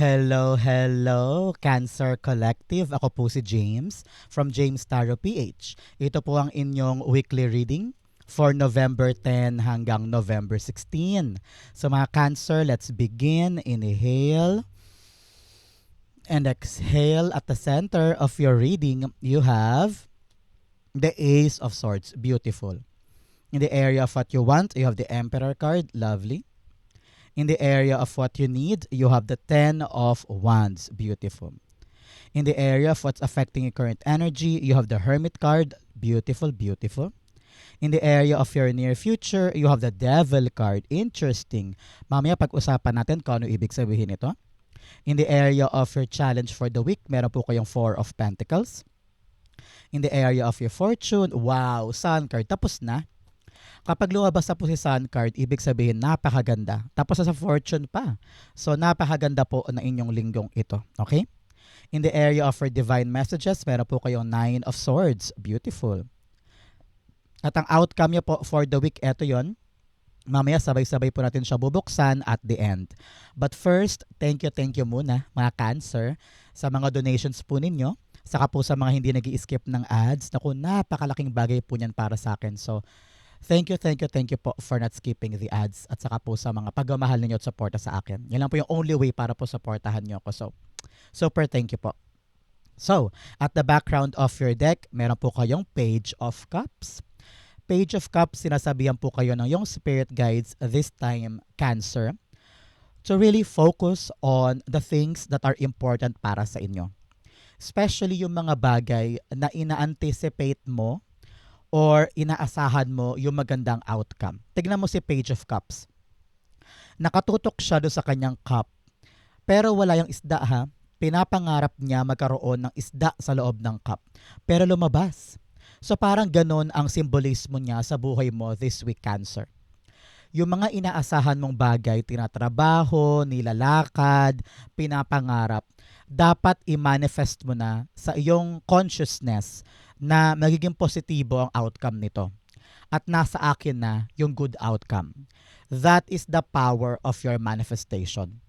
Hello, hello, Cancer Collective. Ako po si James from James Tarot PH. Ito po ang inyong weekly reading for November 10 hanggang November 16. So mga Cancer, let's begin. Inhale and exhale. At the center of your reading, you have the Ace of Swords. Beautiful. In the area of what you want, you have the Emperor card. Lovely. In the area of what you need, you have the Ten of Wands. Beautiful. In the area of what's affecting your current energy, you have the Hermit card. Beautiful, beautiful. In the area of your near future, you have the Devil card. Interesting. Mamaya pag-usapan natin kung ano ibig sabihin nito. In the area of your challenge for the week, meron po kayong Four of Pentacles. In the area of your fortune, wow, Sun card. Tapos na. Kapag lumabas na po si Sun card, ibig sabihin napakaganda. Tapos sa fortune pa. So napakaganda po na inyong linggong ito. Okay? In the area of your divine messages, meron po kayong Nine of Swords. Beautiful. At ang outcome niyo po for the week, eto yon. Mamaya sabay-sabay po natin siya bubuksan at the end. But first, thank you, thank you muna mga Cancer sa mga donations po ninyo. Saka po sa mga hindi nag skip ng ads. Naku, napakalaking bagay po niyan para sa akin. So, Thank you, thank you, thank you po for not skipping the ads at saka po sa mga pagmamahal ninyo at suporta sa akin. Yan lang po yung only way para po supportahan nyo ako. So, super thank you po. So, at the background of your deck, meron po kayong Page of Cups. Page of Cups, sinasabihan po kayo ng yung spirit guides this time, Cancer, to really focus on the things that are important para sa inyo. Especially yung mga bagay na ina-anticipate mo or inaasahan mo yung magandang outcome. Tignan mo si Page of Cups. Nakatutok siya doon sa kanyang cup. Pero wala yung isda ha. Pinapangarap niya magkaroon ng isda sa loob ng cup. Pero lumabas. So parang ganun ang simbolismo niya sa buhay mo this week, Cancer. Yung mga inaasahan mong bagay, tinatrabaho, nilalakad, pinapangarap, dapat i-manifest mo na sa iyong consciousness na magiging positibo ang outcome nito. At nasa akin na yung good outcome. That is the power of your manifestation.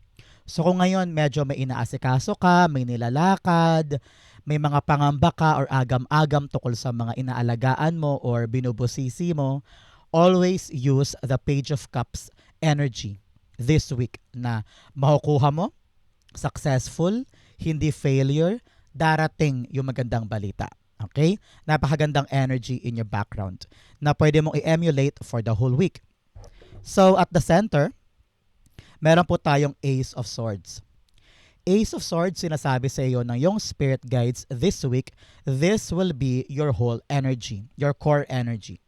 So kung ngayon medyo may inaasikaso ka, may nilalakad, may mga pangamba ka or agam-agam tukol sa mga inaalagaan mo or binubusisi mo, always use the Page of Cups energy this week na makukuha mo, successful, hindi failure, darating yung magandang balita. Okay? Napakagandang energy in your background na pwede mong i-emulate for the whole week. So, at the center, meron po tayong Ace of Swords. Ace of Swords, sinasabi sa iyo ng yung spirit guides this week, this will be your whole energy, your core energy.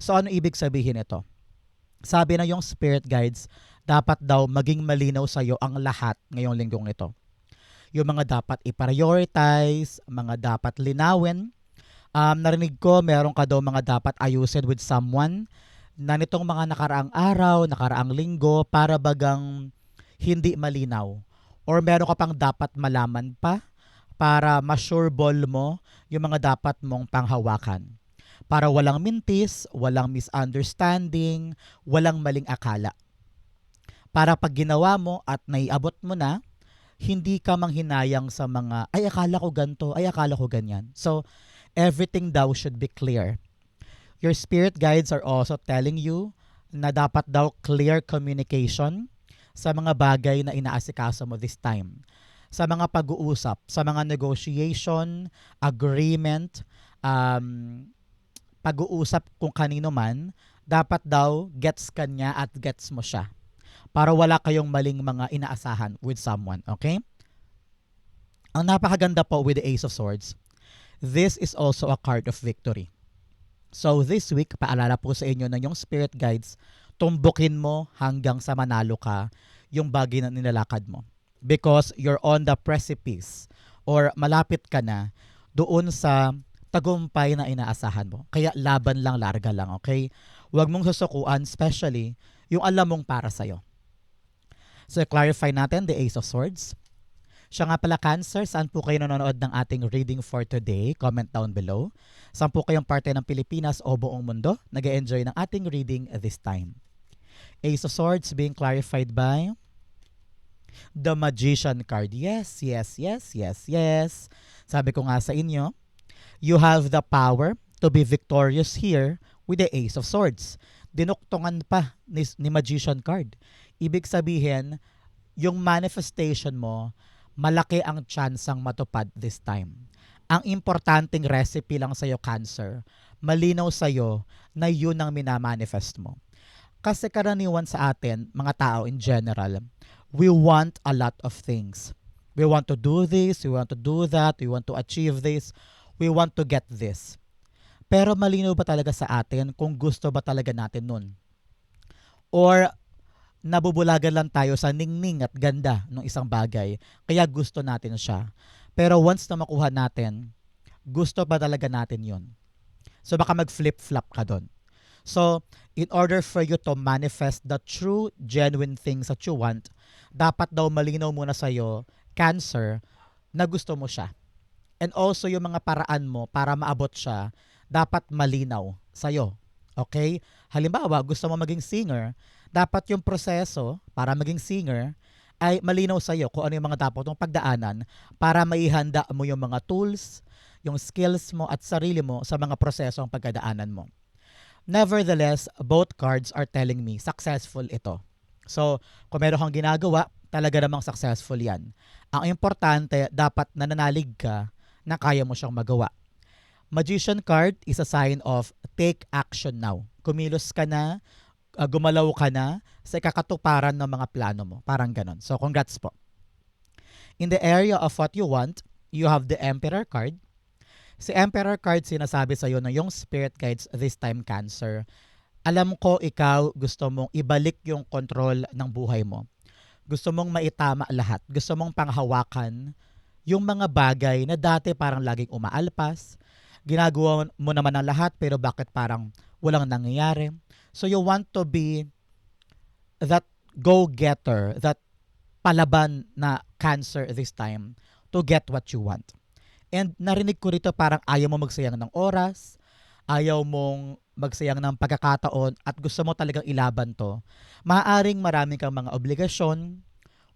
So, ano ibig sabihin ito? Sabi na yung spirit guides, dapat daw maging malinaw sa iyo ang lahat ngayong linggong nito. Yung mga dapat i-prioritize, mga dapat linawin. Um, narinig ko, meron ka daw mga dapat ayusin with someone na nitong mga nakaraang araw, nakaraang linggo, para bagang hindi malinaw. Or meron ka pang dapat malaman pa para ma-sure ball mo yung mga dapat mong panghawakan. Para walang mintis, walang misunderstanding, walang maling akala. Para pag ginawa mo at naiabot mo na, hindi ka manghinayang sa mga, ay akala ko ganto, ay akala ko ganyan. So, everything daw should be clear. Your spirit guides are also telling you na dapat daw clear communication sa mga bagay na inaasikaso mo this time. Sa mga pag-uusap, sa mga negotiation, agreement, um, pag-uusap kung kanino man, dapat daw gets kanya at gets mo siya. Para wala kayong maling mga inaasahan with someone, okay? Ang napakaganda po with the Ace of Swords, this is also a card of victory. So this week, paalala po sa inyo na yung spirit guides, tumbukin mo hanggang sa manalo ka yung bagay na nilalakad mo. Because you're on the precipice or malapit ka na doon sa tagumpay na inaasahan mo. Kaya laban lang, larga lang, okay? Huwag mong susukuan, especially yung alam mong para sa'yo. So, clarify natin the Ace of Swords. Siya nga pala Cancer, saan po kayo nanonood ng ating reading for today? Comment down below. Saan po kayong parte ng Pilipinas o buong mundo nag enjoy ng ating reading this time? Ace of Swords being clarified by The Magician card. Yes, yes, yes, yes, yes. Sabi ko nga sa inyo, you have the power to be victorious here with the Ace of Swords. Dinuktungan pa ni, ni Magician card. Ibig sabihin, yung manifestation mo, malaki ang tsansang matupad this time. Ang importanteng recipe lang sa'yo, Cancer, malinaw sa'yo na yun ang minamanifest mo. Kasi karaniwan sa atin, mga tao in general, we want a lot of things. We want to do this, we want to do that, we want to achieve this, we want to get this. Pero malinaw ba talaga sa atin kung gusto ba talaga natin nun? Or nabubulagan lang tayo sa ningning at ganda ng isang bagay, kaya gusto natin siya. Pero once na makuha natin, gusto ba talaga natin yun? So baka mag-flip-flop ka doon. So, in order for you to manifest the true, genuine things that you want, dapat daw malinaw muna sa'yo, cancer, na gusto mo siya. And also yung mga paraan mo para maabot siya, dapat malinaw sa'yo. Okay? Halimbawa, gusto mo maging singer, dapat yung proseso para maging singer ay malinaw sa'yo kung ano yung mga dapat mong pagdaanan para maihanda mo yung mga tools, yung skills mo at sarili mo sa mga proseso ang pagdadaanan mo. Nevertheless, both cards are telling me successful ito. So, kung meron kang ginagawa, talaga namang successful yan. Ang importante, dapat nananalig ka na kaya mo siyang magawa. Magician card is a sign of take action now. Kumilos ka na, uh, gumalaw ka na sa kakatuparan ng mga plano mo. Parang ganon. So, congrats po. In the area of what you want, you have the Emperor card. Si Emperor card sinasabi sa iyo na yung spirit guides this time cancer. Alam ko ikaw gusto mong ibalik yung control ng buhay mo. Gusto mong maitama lahat. Gusto mong panghawakan yung mga bagay na dati parang laging umaalpas. Ginagawa mo naman ang lahat pero bakit parang walang nangyayari. So you want to be that go-getter, that palaban na cancer this time to get what you want. And narinig ko rito parang ayaw mo magsayang ng oras, ayaw mong magsayang ng pagkakataon at gusto mo talagang ilaban to. Maaaring marami kang mga obligasyon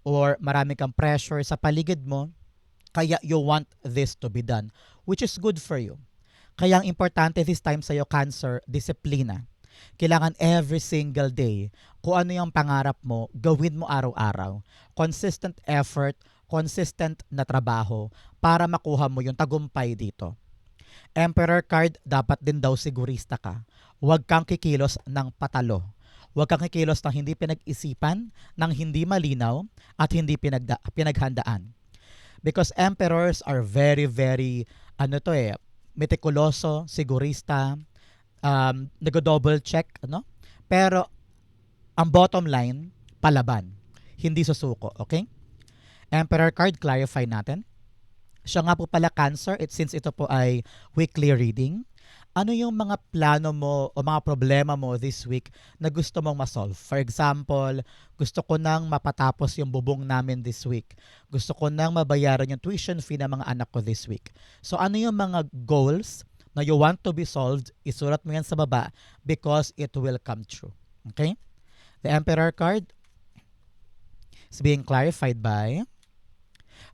or marami kang pressure sa paligid mo, kaya you want this to be done, which is good for you. Kaya ang importante this time sa'yo, Cancer, disiplina. Kailangan every single day, kung ano yung pangarap mo, gawin mo araw-araw. Consistent effort, consistent na trabaho para makuha mo yung tagumpay dito. Emperor card, dapat din daw sigurista ka. Huwag kang kikilos ng patalo. Huwag kang kikilos ng hindi pinag-isipan, ng hindi malinaw, at hindi pinagda- pinaghandaan. Because emperors are very, very, ano to eh, meticuloso, sigurista, um, nag-double check, no? Pero, ang bottom line, palaban. Hindi susuko, okay? Emperor card, clarify natin. Siya nga po pala cancer, it, since ito po ay weekly reading. Ano yung mga plano mo o mga problema mo this week na gusto mong masolve? For example, gusto ko nang mapatapos yung bubong namin this week. Gusto ko nang mabayaran yung tuition fee ng mga anak ko this week. So ano yung mga goals na you want to be solved? Isulat mo yan sa baba because it will come true. Okay? The Emperor card is being clarified by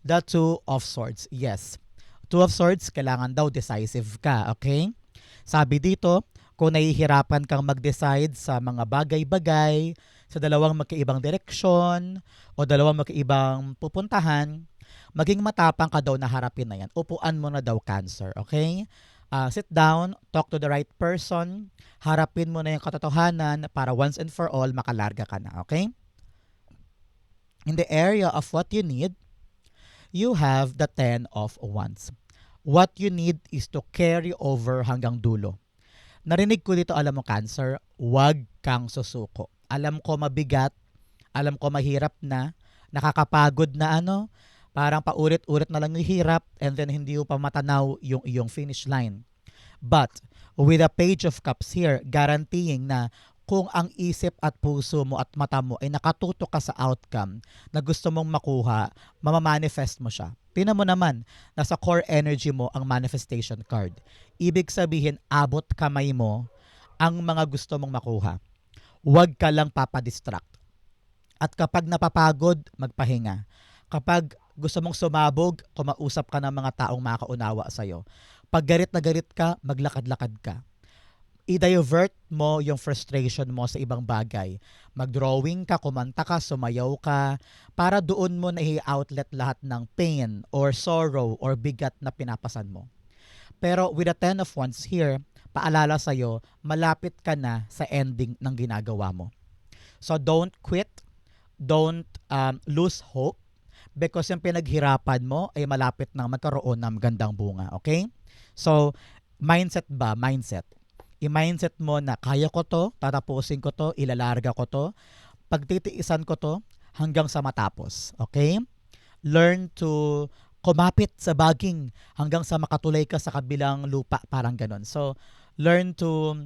the Two of Swords. Yes. Two of Swords, kailangan daw decisive ka, okay? Sabi dito, kung nahihirapan kang mag-decide sa mga bagay-bagay, sa dalawang magkaibang direksyon, o dalawang magkaibang pupuntahan, maging matapang ka daw na harapin na yan. Upuan mo na daw cancer, okay? Uh, sit down, talk to the right person, harapin mo na yung katotohanan para once and for all makalarga ka na, okay? In the area of what you need, you have the Ten of Wands. What you need is to carry over hanggang dulo. Narinig ko dito, alam mo, Cancer, wag kang susuko. Alam ko mabigat, alam ko mahirap na, nakakapagod na ano, parang paulit-ulit na lang yung hirap and then hindi mo pa matanaw yung iyong finish line. But with a page of cups here, guaranteeing na kung ang isip at puso mo at mata mo ay nakatutok ka sa outcome na gusto mong makuha, mamamanifest mo siya. Tingnan mo naman, nasa core energy mo ang manifestation card. Ibig sabihin, abot kamay mo ang mga gusto mong makuha. Huwag ka lang papadistract. At kapag napapagod, magpahinga. Kapag gusto mong sumabog, kumausap ka ng mga taong makaunawa sa'yo. Pag galit na galit ka, maglakad-lakad ka. I-divert mo yung frustration mo sa ibang bagay. Mag-drawing ka, kumanta ka, sumayaw ka, para doon mo na i-outlet lahat ng pain or sorrow or bigat na pinapasan mo. Pero with the Ten of Wands here, paalala sa'yo, malapit ka na sa ending ng ginagawa mo. So don't quit, don't um, lose hope, because yung pinaghirapan mo ay malapit nang magkaroon ng magandang bunga. Okay? So, mindset ba? Mindset. I-mindset mo na kaya ko to, tatapusin ko to, ilalarga ko to, pagtitiisan ko to hanggang sa matapos. Okay? Learn to kumapit sa baging hanggang sa makatulay ka sa kabilang lupa, parang ganun. So, learn to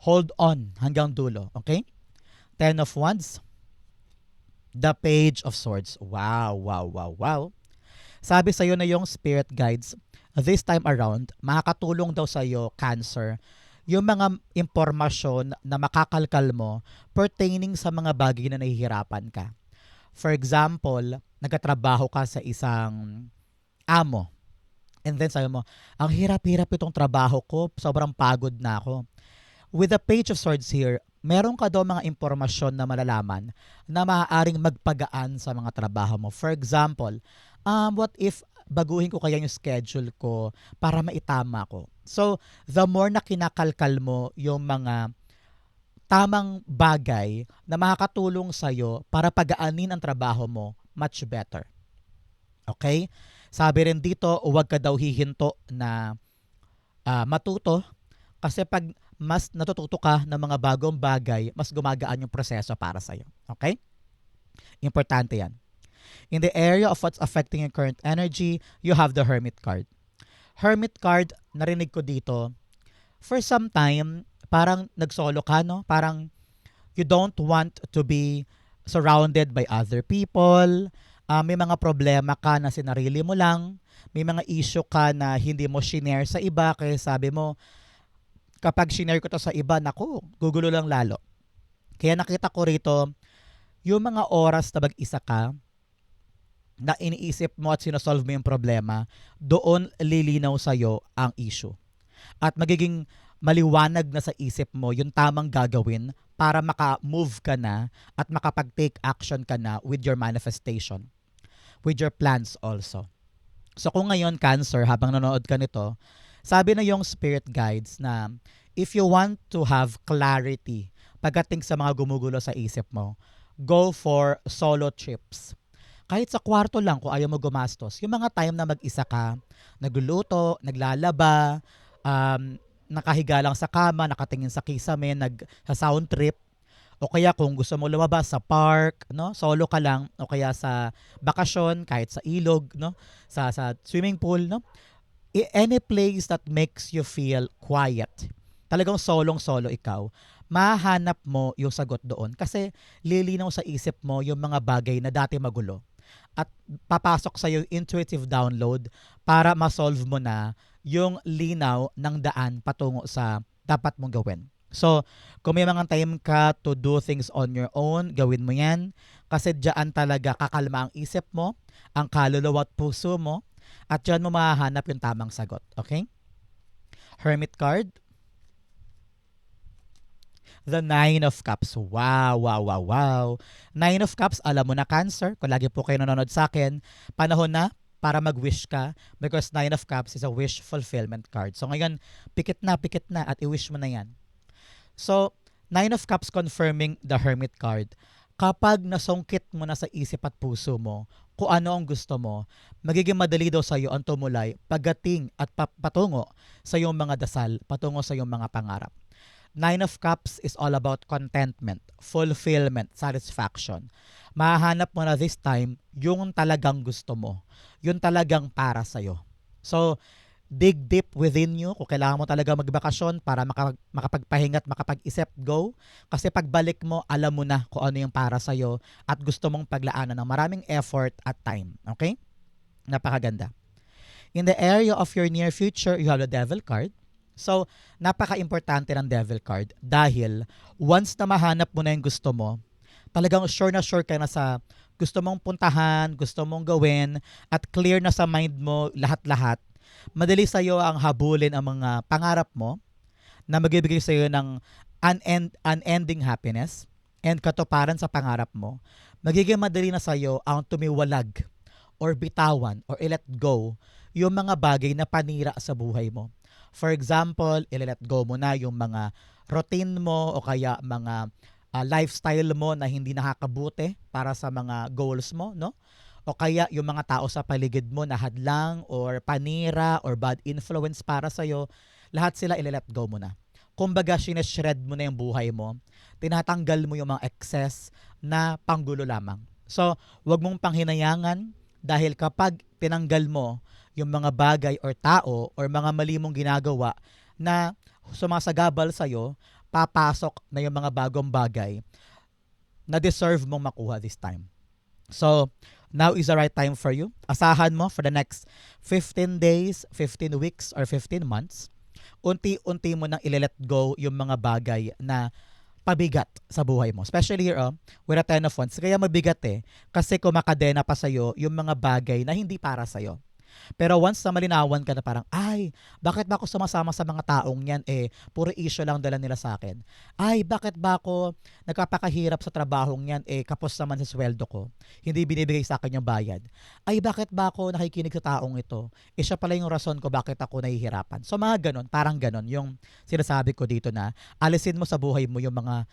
hold on hanggang dulo. Okay? Ten of Wands. The Page of Swords. Wow, wow, wow, wow. Sabi sa'yo na yung spirit guides, this time around, makakatulong daw sa'yo, Cancer, yung mga impormasyon na makakalkal mo pertaining sa mga bagay na nahihirapan ka. For example, nagkatrabaho ka sa isang amo. And then sabi mo, ang hirap-hirap itong trabaho ko, sobrang pagod na ako. With the Page of Swords here, meron ka daw mga impormasyon na malalaman na maaaring magpagaan sa mga trabaho mo. For example, um, what if baguhin ko kaya yung schedule ko para maitama ko? So, the more na kinakalkal mo yung mga tamang bagay na makakatulong sa'yo para pagaanin ang trabaho mo, much better. Okay? Sabi rin dito, huwag ka daw hihinto na uh, matuto kasi pag mas natututo ka ng mga bagong bagay, mas gumagaan yung proseso para sa'yo. Okay? Importante yan. In the area of what's affecting your current energy, you have the Hermit card. Hermit card, narinig ko dito, for some time, parang nagsolo ka, no? Parang you don't want to be surrounded by other people. Uh, may mga problema ka na sinarili mo lang. May mga issue ka na hindi mo shinare sa iba. Kaya sabi mo, kapag shinare ko to sa iba, naku, gugulo lang lalo. Kaya nakita ko rito, yung mga oras na mag-isa ka, na iniisip mo at sinosolve mo yung problema, doon lilinaw sa'yo ang issue. At magiging maliwanag na sa isip mo yung tamang gagawin para maka-move ka na at makapag-take action ka na with your manifestation. With your plans also. So kung ngayon, Cancer, habang nanonood ka nito, sabi na yung spirit guides na if you want to have clarity pagdating sa mga gumugulo sa isip mo, go for solo trips. Kahit sa kwarto lang kung ayaw mo gumastos, yung mga time na mag-isa ka, nagluluto, naglalaba, um, nakahiga lang sa kama, nakatingin sa kisame, nag sa sound trip, o kaya kung gusto mo lumabas sa park, no, solo ka lang, o kaya sa bakasyon, kahit sa ilog, no, sa sa swimming pool, no, any place that makes you feel quiet. Talagang solong-solo ikaw mahanap mo yung sagot doon kasi lilinaw sa isip mo yung mga bagay na dati magulo at papasok sa yung intuitive download para ma-solve mo na yung linaw ng daan patungo sa dapat mong gawin. So, kung may mga time ka to do things on your own, gawin mo yan. Kasi diyan talaga kakalma ang isip mo, ang kaluluwa at puso mo, at diyan mo mahahanap yung tamang sagot. Okay? Hermit card, The Nine of Cups. Wow, wow, wow, wow. Nine of Cups, alam mo na Cancer, kung lagi po kayo nanonood sa akin, panahon na para mag-wish ka because Nine of Cups is a wish fulfillment card. So ngayon, pikit na, pikit na at i-wish mo na yan. So, Nine of Cups confirming the Hermit card. Kapag nasungkit mo na sa isip at puso mo kung ano ang gusto mo, magiging madali daw sa iyo ang tumulay pagating at patungo sa iyong mga dasal, patungo sa iyong mga pangarap. Nine of Cups is all about contentment, fulfillment, satisfaction. Mahanap mo na this time yung talagang gusto mo. Yung talagang para sa'yo. So, dig deep within you kung kailangan mo talaga magbakasyon para makapag, makapagpahinga at makapag-isip, go. Kasi pagbalik mo, alam mo na kung ano yung para sa'yo at gusto mong paglaanan ng maraming effort at time. Okay? Napakaganda. In the area of your near future, you have the Devil card. So, napaka-importante ng devil card dahil once na mahanap mo na yung gusto mo, talagang sure na sure ka na sa gusto mong puntahan, gusto mong gawin, at clear na sa mind mo lahat-lahat, madali sa'yo ang habulin ang mga pangarap mo na magbibigay sa'yo ng unend, unending happiness and katuparan sa pangarap mo. Magiging madali na sa'yo ang tumiwalag or bitawan or i-let go yung mga bagay na panira sa buhay mo. For example, i-let go mo na yung mga routine mo o kaya mga uh, lifestyle mo na hindi nakakabuti para sa mga goals mo, no? O kaya yung mga tao sa paligid mo na hadlang or panira or bad influence para sa'yo, lahat sila i-let go mo na. Kumbaga, sineshred mo na yung buhay mo, tinatanggal mo yung mga excess na panggulo lamang. So, wag mong panghinayangan dahil kapag tinanggal mo yung mga bagay or tao or mga mali mong ginagawa na sumasagabal sa'yo, papasok na yung mga bagong bagay na deserve mong makuha this time. So, now is the right time for you. Asahan mo for the next 15 days, 15 weeks, or 15 months, unti-unti mo nang ile-let go yung mga bagay na pabigat sa buhay mo. Especially here, oh, with a ten of wands. Kaya mabigat eh. Kasi kumakadena pa sa'yo yung mga bagay na hindi para sa'yo. Pero once na malinawan ka na parang, ay, bakit ba ako sumasama sa mga taong yan? Eh, puro issue lang dala nila sa akin. Ay, bakit ba ako nagpapakahirap sa trabahong yan? Eh, kapos naman sa sweldo ko. Hindi binibigay sa akin yung bayad. Ay, bakit ba ako nakikinig sa taong ito? Eh, siya pala yung rason ko bakit ako nahihirapan. So, mga ganon, parang ganon, yung sinasabi ko dito na alisin mo sa buhay mo yung mga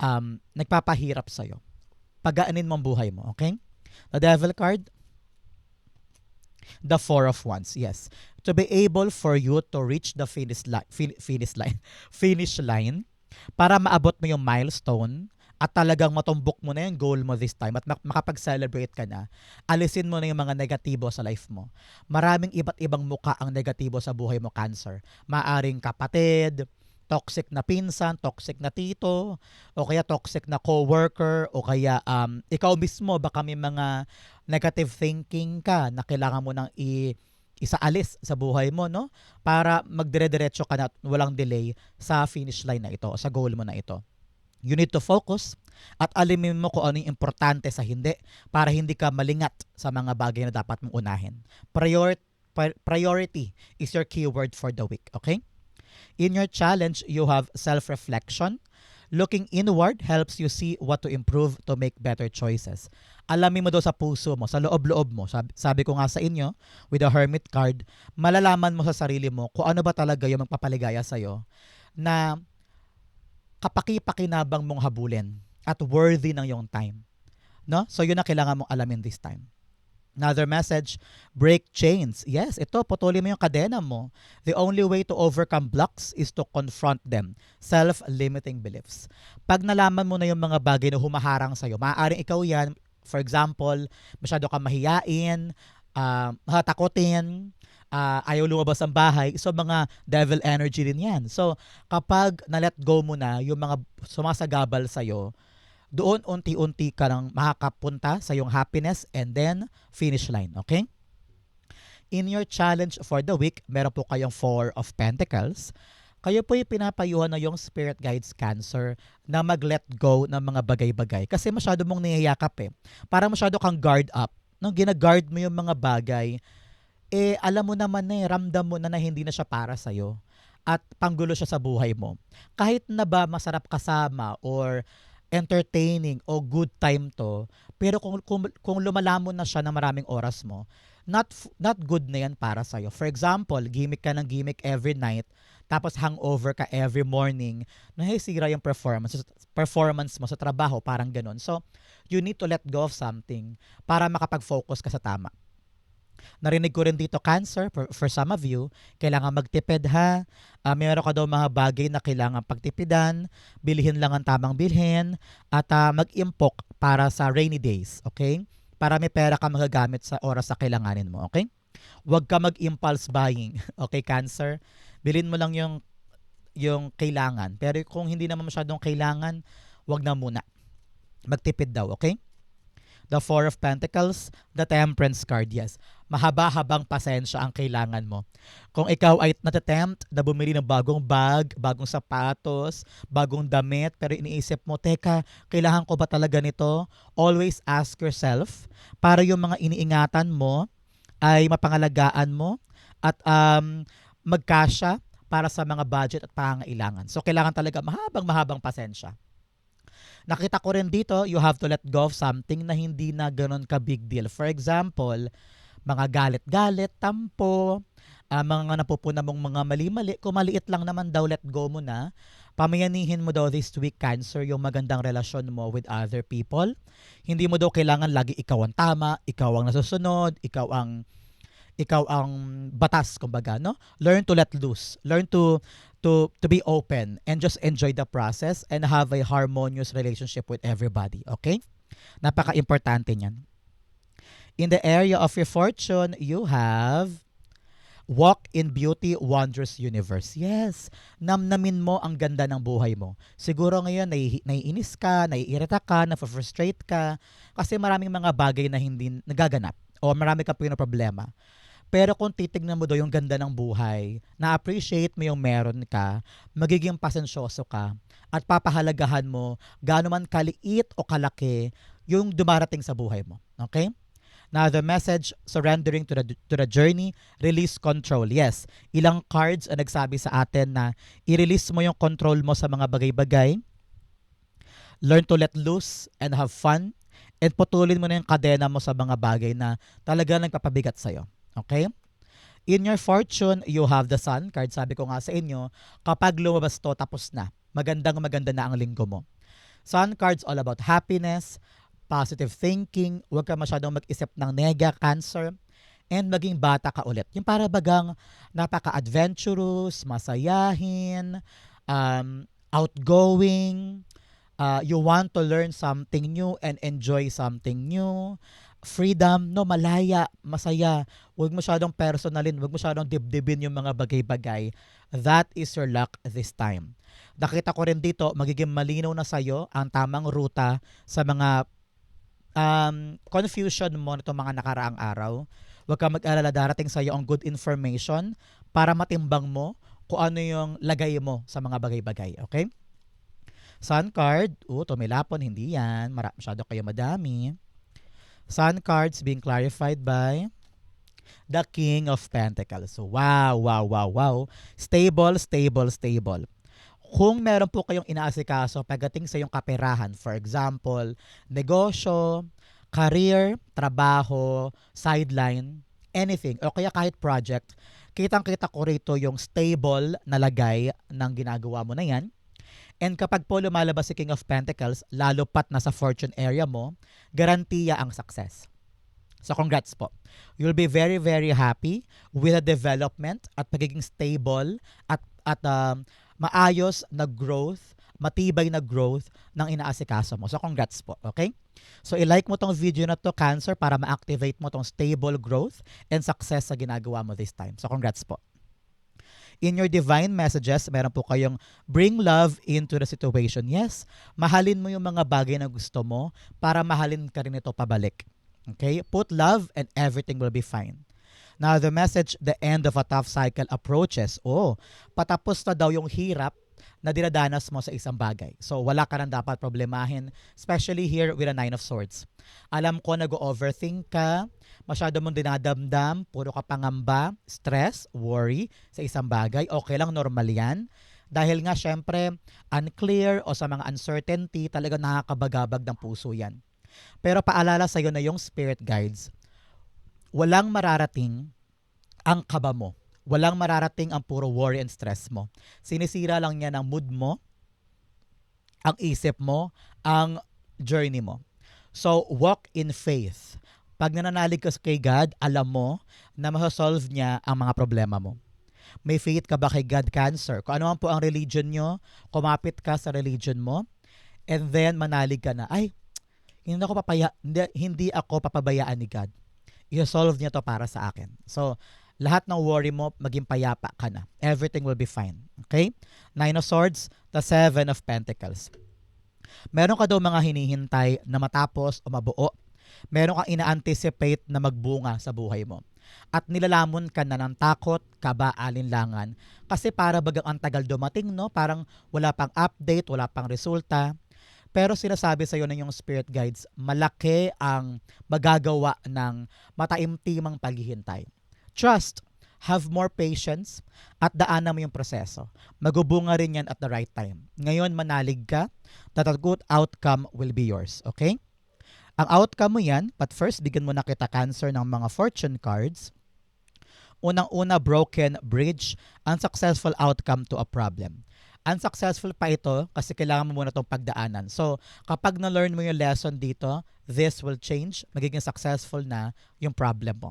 um, nagpapahirap sa'yo. Pagaanin mo ang buhay mo, okay? The Devil card, the Four of Wands, yes. To be able for you to reach the finish line, finish line, finish line, para maabot mo yung milestone at talagang matumbok mo na yung goal mo this time at makapag-celebrate ka na, alisin mo na yung mga negatibo sa life mo. Maraming iba't ibang muka ang negatibo sa buhay mo, Cancer. Maaring kapatid, toxic na pinsan, toxic na tito, o kaya toxic na coworker, o kaya um, ikaw mismo baka may mga negative thinking ka na kailangan mo nang i isaalis sa buhay mo, no? Para magdire-diretso ka na walang delay sa finish line na ito, sa goal mo na ito. You need to focus at alimin mo kung ano yung importante sa hindi para hindi ka malingat sa mga bagay na dapat mong unahin. Priority, priority is your keyword for the week, okay? In your challenge, you have self-reflection. Looking inward helps you see what to improve to make better choices. Alamin mo daw sa puso mo, sa loob-loob mo. Sabi, sabi ko nga sa inyo, with the Hermit card, malalaman mo sa sarili mo kung ano ba talaga yung magpapaligaya sa'yo na kapaki-pakinabang mong habulin at worthy ng yung time. No? So yun ang kailangan mong alamin this time. Another message, break chains. Yes, ito, putulin mo yung kadena mo. The only way to overcome blocks is to confront them. Self-limiting beliefs. Pag nalaman mo na yung mga bagay na humaharang sa'yo, maaaring ikaw yan, for example, masyado kang mahiyain, uh, takutin, uh, ayaw lumabas ang bahay. So, mga devil energy din yan. So, kapag na-let go mo na yung mga sumasagabal sa'yo, doon unti-unti ka nang makakapunta sa iyong happiness and then finish line, okay? In your challenge for the week, meron po kayong Four of Pentacles. Kayo po yung pinapayuhan na yung Spirit Guides Cancer na mag-let go ng mga bagay-bagay. Kasi masyado mong niyayakap eh. Para masyado kang guard up. Nung gina-guard mo yung mga bagay, eh alam mo naman na eh, ramdam mo na na hindi na siya para sa'yo at panggulo siya sa buhay mo. Kahit na ba masarap kasama or entertaining o good time to, pero kung, kung, kung lumalamon na siya ng maraming oras mo, not not good na yan para sa iyo. For example, gimmick ka ng gimmick every night, tapos hangover ka every morning, nahisira yung performance, performance mo sa trabaho, parang ganun. So, you need to let go of something para makapag-focus ka sa tama. Narinig ko rin dito cancer for, for some of you, kailangan magtipid ha. Uh, meron ka daw mga bagay na kailangan pagtipidan, bilhin lang ang tamang bilhin at uh, mag-impok para sa rainy days, okay? Para may pera ka magagamit sa oras na kailanganin mo, okay? Huwag ka mag-impulse buying, okay cancer? Bilhin mo lang yung yung kailangan. Pero kung hindi naman masyadong kailangan, wag na muna. Magtipid daw, okay? The Four of Pentacles, the Temperance card, yes. Mahaba-habang pasensya ang kailangan mo. Kung ikaw ay natatempt na bumili ng bagong bag, bagong sapatos, bagong damit, pero iniisip mo, teka, kailangan ko ba talaga nito? Always ask yourself para yung mga iniingatan mo ay mapangalagaan mo at um, magkasya para sa mga budget at pangangailangan. So, kailangan talaga mahabang-mahabang pasensya. Nakita ko rin dito, you have to let go of something na hindi na ganun ka big deal. For example, mga galit-galit, tampo, ah, mga napupuna mong mga mali-mali. Kung maliit lang naman daw, let go mo na. Pamayanihin mo daw this week, Cancer, yung magandang relasyon mo with other people. Hindi mo daw kailangan lagi ikaw ang tama, ikaw ang nasusunod, ikaw ang ikaw ang batas kumbaga no? Learn to let loose. Learn to to to be open and just enjoy the process and have a harmonious relationship with everybody okay? Napaka-importante niyan. In the area of your fortune you have Walk in beauty, wondrous universe. Yes, namnamin mo ang ganda ng buhay mo. Siguro ngayon, nai- naiinis ka, naiirita ka, na-frustrate ka, kasi maraming mga bagay na hindi nagaganap o marami ka problema. Pero kung titignan mo do yung ganda ng buhay, na-appreciate mo yung meron ka, magiging pasensyoso ka, at papahalagahan mo gaano man kaliit o kalaki yung dumarating sa buhay mo. Okay? Now, the message, surrendering to the, to the journey, release control. Yes, ilang cards ang nagsabi sa atin na i-release mo yung control mo sa mga bagay-bagay, learn to let loose and have fun, and putulin mo na yung kadena mo sa mga bagay na talaga nagpapabigat sa'yo. Okay? In your fortune, you have the sun. Card sabi ko nga sa inyo, kapag lumabas to, tapos na. Magandang maganda na ang linggo mo. Sun cards all about happiness, positive thinking, huwag ka masyadong mag-isip ng nega, cancer, and maging bata ka ulit. Yung para bagang napaka-adventurous, masayahin, um, outgoing, uh, you want to learn something new and enjoy something new. Freedom, no, malaya, masaya. Huwag masyadong personalin, huwag masyadong dibdibin yung mga bagay-bagay. That is your luck this time. Nakita ko rin dito, magiging malinaw na sa'yo ang tamang ruta sa mga um, confusion mo nito mga nakaraang araw. Huwag ka mag-alala, darating sa'yo ang good information para matimbang mo kung ano yung lagay mo sa mga bagay-bagay. Okay? Sun card, oh, tumilapon, hindi yan. Mara- masyado kayo madami. Sun cards being clarified by the King of Pentacles. So, wow, wow, wow, wow. Stable, stable, stable. Kung meron po kayong inaasikaso pagdating sa yung kaperahan, for example, negosyo, career, trabaho, sideline, anything, o kaya kahit project, kitang-kita ko rito yung stable na lagay ng ginagawa mo na yan. And kapag po lumalabas si King of Pentacles, lalo pat nasa fortune area mo, garantiya ang success. So congrats po. You'll be very very happy with the development at pagiging stable at at um, maayos na growth, matibay na growth ng inaasikaso mo. So congrats po, okay? So i-like mo tong video na to Cancer para ma-activate mo tong stable growth and success sa ginagawa mo this time. So congrats po. In your divine messages, meron po kayong bring love into the situation. Yes, mahalin mo yung mga bagay na gusto mo para mahalin ka rin ito pabalik. Okay? Put love and everything will be fine. Now, the message, the end of a tough cycle approaches. Oh, patapos na daw yung hirap na dinadanas mo sa isang bagay. So, wala ka nang dapat problemahin, especially here with a Nine of Swords. Alam ko nag-overthink ka, masyado mong dinadamdam, puro ka pangamba, stress, worry sa isang bagay. Okay lang, normal yan. Dahil nga, syempre, unclear o sa mga uncertainty, talaga nakakabagabag ng puso yan. Pero paalala sa'yo na yung spirit guides, walang mararating ang kaba mo. Walang mararating ang puro worry and stress mo. Sinisira lang niya ng mood mo, ang isip mo, ang journey mo. So, walk in faith. Pag nananalig ka kay God, alam mo na masasolve niya ang mga problema mo. May faith ka ba kay God Cancer? Kung ano po ang religion nyo, kumapit ka sa religion mo, and then manalig ka na, ay, hindi ako papaya, hindi, hindi ako papabayaan ni God. I-solve niya to para sa akin. So, lahat ng worry mo, maging payapa ka na. Everything will be fine. Okay? Nine of Swords, the Seven of Pentacles. Meron ka daw mga hinihintay na matapos o mabuo. meron kang ina-anticipate na magbunga sa buhay mo. At nilalamon ka na ng takot, kaba, alinlangan. Kasi para bagang ang tagal dumating, no? Parang wala pang update, wala pang resulta. Pero sinasabi sa iyo ng yung spirit guides, malaki ang magagawa ng mataimtimang paghihintay. Trust, have more patience, at daanan mo yung proseso. Magubunga rin yan at the right time. Ngayon, manalig ka, that a good outcome will be yours. Okay? Ang outcome mo yan, but first, bigyan mo na kita cancer ng mga fortune cards. Unang-una, broken bridge, unsuccessful outcome to a problem. Unsuccessful pa ito kasi kailangan mo muna itong pagdaanan. So, kapag na-learn mo yung lesson dito, this will change, magiging successful na yung problem mo.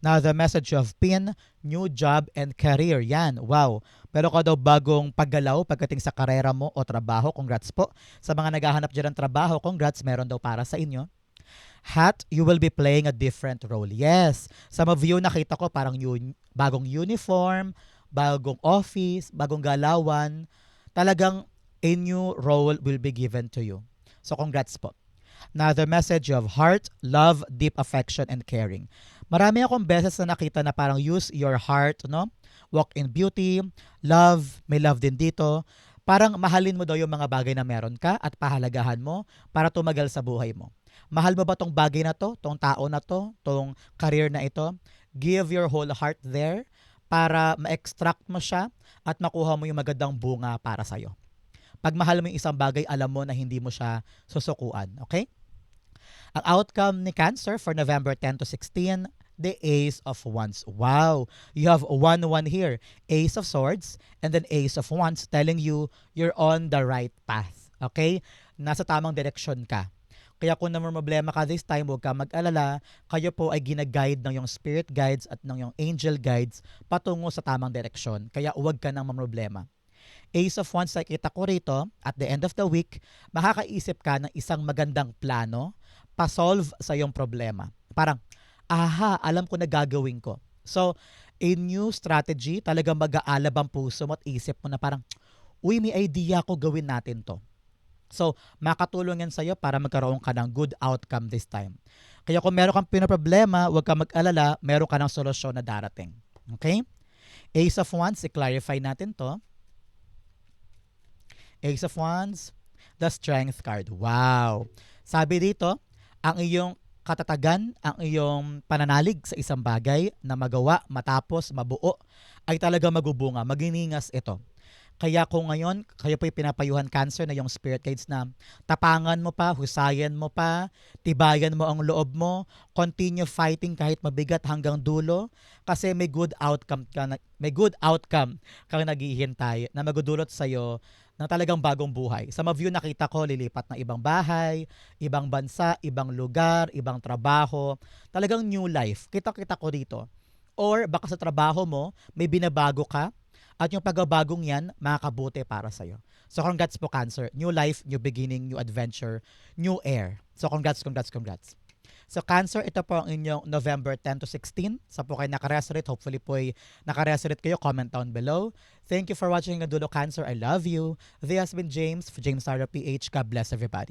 Now, the message of PIN, new job and career. Yan, wow. Pero ka daw bagong paggalaw pagdating sa karera mo o trabaho, congrats po. Sa mga naghahanap dyan ng trabaho, congrats, meron daw para sa inyo. Hat, you will be playing a different role. Yes. Some of you nakita ko parang yun, bagong uniform, bagong office, bagong galawan. Talagang a new role will be given to you. So congrats po. Now, the message of heart, love, deep affection, and caring. Marami akong beses na nakita na parang use your heart, no? Walk in beauty, love, may love din dito. Parang mahalin mo daw yung mga bagay na meron ka at pahalagahan mo para tumagal sa buhay mo. Mahal mo ba tong bagay na to, tong tao na to, tong career na ito? Give your whole heart there para ma-extract mo siya at makuha mo yung magandang bunga para sa'yo. Pag mahal mo yung isang bagay, alam mo na hindi mo siya susukuan. Okay? Ang outcome ni Cancer for November 10 to 16, the Ace of Wands. Wow! You have 1-1 here. Ace of Swords and then Ace of Wands telling you you're on the right path. Okay? Nasa tamang direksyon ka. Kaya kung naman problema ka this time, huwag ka mag-alala. Kayo po ay ginaguide ng yung spirit guides at ng yung angel guides patungo sa tamang direksyon. Kaya huwag ka nang mamroblema. Ace of Wands, nakita ko rito, at the end of the week, makakaisip ka ng isang magandang plano pa-solve sa iyong problema. Parang, aha, alam ko na gagawin ko. So, a new strategy, talagang mag-aalab ang puso mo at isip mo na parang, uy, may idea ko gawin natin to. So, makatulong yan sa'yo para magkaroon ka ng good outcome this time. Kaya kung meron kang pinaproblema, huwag ka mag-alala, meron ka ng solusyon na darating. Okay? Ace of Wands, i-clarify natin to. Ace of Wands, the Strength card. Wow! Sabi dito, ang iyong katatagan, ang iyong pananalig sa isang bagay na magawa, matapos, mabuo, ay talaga magubunga. Maginingas ito. Kaya kung ngayon, kayo po'y pinapayuhan cancer na yung spirit guides na tapangan mo pa, husayan mo pa, tibayan mo ang loob mo, continue fighting kahit mabigat hanggang dulo kasi may good outcome ka na, may good outcome kang naghihintay na magudulot sa iyo ng talagang bagong buhay. Of you nakita ko lilipat ng ibang bahay, ibang bansa, ibang lugar, ibang trabaho, talagang new life. Kita-kita ko dito. Or baka sa trabaho mo, may binabago ka, at yung pagbabagong yan, makakabuti para sa'yo. So congrats po Cancer. New life, new beginning, new adventure, new air. So congrats, congrats, congrats. So Cancer, ito po ang inyong November 10 to 16. Sa po kayo nakaresonate, hopefully po ay nakaresonate kayo, comment down below. Thank you for watching Dulo Cancer. I love you. This has been James, James Sara PH. God bless everybody.